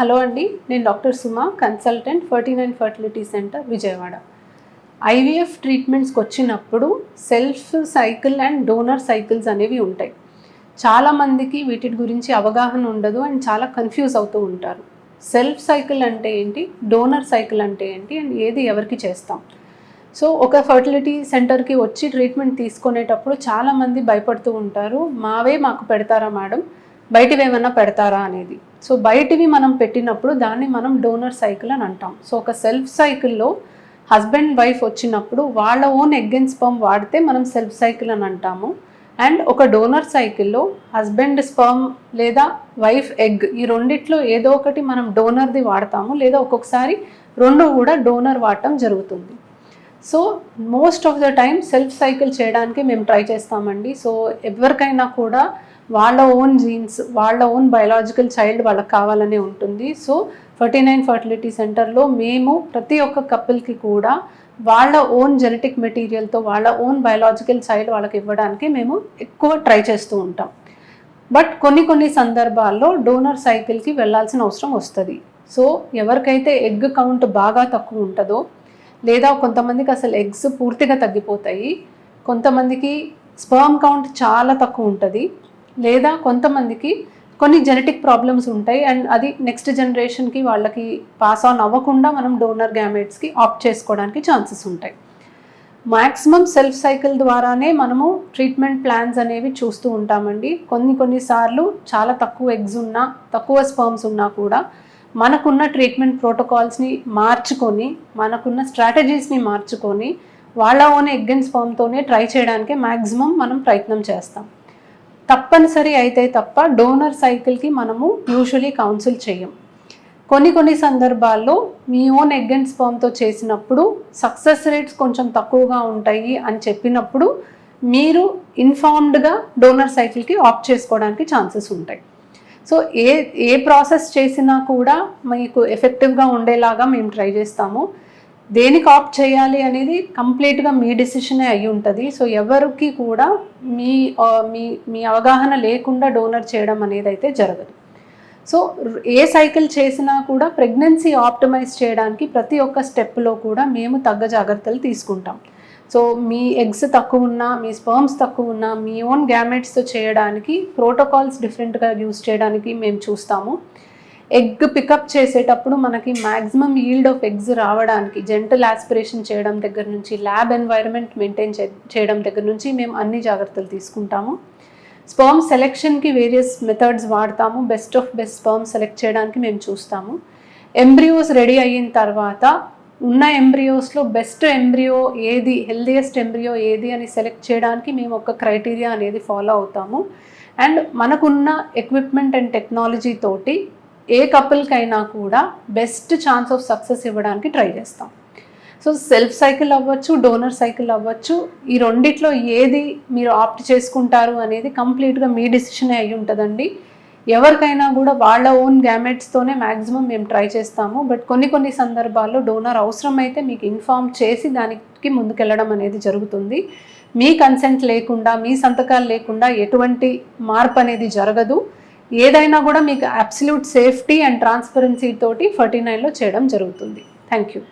Hello అండి నేను doctor Suma consultant forty nine fertility centre Vijayawada. IVF ట్రీట్మెంట్స్కి వచ్చినప్పుడు self cycle and donor cycles అనేవి ఉంటాయి. చాలామందికి వీటి గురించి అవగాహన ఉండదు అండ్ చాలా కన్ఫ్యూజ్ అవుతూ ఉంటారు. సెల్ఫ్ సైకిల్ అంటే ఏంటి? డోనర్ సైకిల్ అంటే ఏంటి? అండ్ ఏది ఎవరికి చేస్తాం? సో ఒక ఫర్టిలిటీ సెంటర్కి వచ్చి ట్రీట్మెంట్ తీసుకునేటప్పుడు చాలామంది భయపడుతూ ఉంటారు. మావే మాకు పెడతారా మేడం? బయటివి ఏమైనా పెడతారా అనేది. సో బయటివి మనం పెట్టినప్పుడు దాన్ని మనం డోనర్ సైకిల్ అని అంటాం. సో ఒక సెల్ఫ్ సైకిల్లో హస్బెండ్ వైఫ్ వచ్చినప్పుడు వాళ్ళ ఓన్ ఎగ్ అండ్ స్పర్మ్ వాడితే మనం సెల్ఫ్ సైకిల్ అని అంటాము. అండ్ ఒక డోనర్ సైకిల్లో హస్బెండ్ స్పర్మ్ లేదా వైఫ్ ఎగ్ ఈ రెండిట్లో ఏదో ఒకటి మనం డోనర్ది వాడతాము లేదా ఒక్కొక్కసారి రెండు కూడా డోనర్ వాడటం జరుగుతుంది. So most of the time self cycle చేయడానికి మేము ట్రై చేస్తామండి. సో ఎవరికైనా కూడా వాళ్ళ ఓన్ జీన్స్ వాళ్ళ ఓన్ బయలాజికల్ చైల్డ్ వాళ్ళకి కావాలనే ఉంటుంది. సో ఫర్టీ నైన్ ఫర్టిలిటీ సెంటర్లో మేము ప్రతి ఒక్క కపుల్కి కూడా వాళ్ళ ఓన్ జెనెటిక్ మెటీరియల్తో వాళ్ళ ఓన్ బయలాజికల్ చైల్డ్ వాళ్ళకి ఇవ్వడానికి మేము ఎక్కువ ట్రై చేస్తూ ఉంటాం. బట్ కొన్ని కొన్ని సందర్భాల్లో డోనర్ సైకిల్కి వెళ్ళాల్సిన అవసరం వస్తుంది. సో ఎవరికైతే ఎగ్ కౌంట్ బాగా తక్కువ ఉంటుందో లేదా కొంతమందికి అసలు ఎగ్స్ పూర్తిగా తగ్గిపోతాయి కొంతమందికి స్పర్మ్ కౌంట్ చాలా తక్కువ ఉంటుంది లేదా కొంతమందికి కొన్ని జెనెటిక్ ప్రాబ్లమ్స్ ఉంటాయి అండ్ అది నెక్స్ట్ జనరేషన్కి వాళ్ళకి పాస్ ఆన్ అవ్వకుండా మనం డోనర్ గ్యామెట్స్కి ఆప్ట్ చేసుకోవడానికి ఛాన్సెస్ ఉంటాయి. మ్యాక్సిమం సెల్ఫ్ సైకిల్ ద్వారానే మనము ట్రీట్మెంట్ ప్లాన్స్ అనేవి చూస్తూ ఉంటామండి. కొన్ని కొన్నిసార్లు చాలా తక్కువ ఎగ్స్ ఉన్నా తక్కువ స్పర్మ్స్ ఉన్నా కూడా మనకున్న ట్రీట్మెంట్ ప్రోటోకాల్స్ని మార్చుకొని మనకున్న స్ట్రాటజీస్ని మార్చుకొని వాళ్ళ ఓన్ ఎగ్ అండ్ స్పర్మ్తోనే ట్రై చేయడానికి మ్యాక్సిమం మనం ప్రయత్నం చేస్తాం. తప్పనిసరి అయితే తప్ప డోనర్ సైకిల్కి మనము యూజువలీ కౌన్సిల్ చేయం. కొన్ని కొన్ని సందర్భాల్లో మీ ఓన్ ఎగ్ అండ్ స్పర్మ్తో చేసినప్పుడు సక్సెస్ రేట్స్ కొంచెం తక్కువగా ఉంటాయి అని చెప్పినప్పుడు మీరు ఇన్ఫార్మ్డ్గా డోనర్ సైకిల్కి ఆప్ట్ చేసుకోవడానికి ఛాన్సెస్ ఉంటాయి. సో ఏ ఏ ప్రాసెస్ చేసినా కూడా మీకు ఎఫెక్టివ్గా ఉండేలాగా మేము ట్రై చేస్తాము. దేనికి ఆప్ట్ చేయాలి అనేది కంప్లీట్గా మీ డెసిషనే అయి ఉంటుంది. సో ఎవరికి కూడా మీ మీ మీ అవగాహన లేకుండా డోనర్ చేయడం అనేది అయితే జరగదు. సో ఏ సైకిల్ చేసినా కూడా ప్రెగ్నెన్సీ ఆప్టమైజ్ చేయడానికి ప్రతి ఒక్క స్టెప్లో కూడా మేము తగ్గ జాగ్రత్తలు తీసుకుంటాం. సో మీ ఎగ్స్ తక్కువ ఉన్నా మీ స్పర్మ్స్ తక్కువ ఉన్నా మీ ఓన్ గ్యామెట్స్తో చేయడానికి ప్రోటోకాల్స్ డిఫరెంట్గా యూస్ చేయడానికి మేము చూస్తాము. ఎగ్ పికప్ చేసేటప్పుడు మనకి మ్యాక్సిమం ఈల్డ్ ఆఫ్ ఎగ్స్ రావడానికి జెంటల్ ఆస్పిరేషన్ చేయడం దగ్గర నుంచి ల్యాబ్ ఎన్వైరన్మెంట్ మెయింటైన్ చేయడం దగ్గర నుంచి మేము అన్ని జాగ్రత్తలు తీసుకుంటాము. స్పర్మ్ సెలెక్షన్కి వేరియస్ మెథడ్స్ వాడతాము. Best of best sperm select చేయడానికి మేము చూస్తాము. ఎంబ్రియోస్ రెడీ అయిన తర్వాత ఉన్న ఎంబ్రియోస్లో బెస్ట్ ఎంబ్రియో ఏది హెల్దియెస్ట్ ఎంబ్రియో ఏది అని సెలెక్ట్ చేయడానికి మేము ఒక క్రైటీరియా అనేది ఫాలో అవుతాము. అండ్ మనకున్న ఎక్విప్మెంట్ అండ్ టెక్నాలజీ తోటి ఏ కపుల్కైనా కూడా బెస్ట్ ఛాన్స్ ఆఫ్ సక్సెస్ ఇవ్వడానికి ట్రై చేస్తాం. సో సెల్ఫ్ సైకిల్ అవ్వచ్చు డోనర్ సైకిల్ అవ్వచ్చు ఈ రెండిట్లో ఏది మీరు ఆప్ట్ చేసుకుంటారు అనేది కంప్లీట్గా మీ డిసిషనే అయి ఉంటుందండి. ఎవరికైనా కూడా వాళ్ళ ఓన్ గ్యామెట్స్తోనే మ్యాక్సిమం మేము ట్రై చేస్తాము. బట్ కొన్ని కొన్ని సందర్భాల్లో డోనర్ అవసరమైతే మీకు ఇన్ఫామ్ చేసి దానికి ముందుకెళ్ళడం అనేది జరుగుతుంది. మీ కన్సెంట్ లేకుండా మీ సంతకాలు లేకుండా ఎటువంటి మార్పు అనేది జరగదు. ఏదైనా కూడా మీకు అబ్సల్యూట్ సేఫ్టీ అండ్ ట్రాన్స్పరెన్సీ తోటి ఫర్టీ నైన్లో చేయడం జరుగుతుంది. Thank you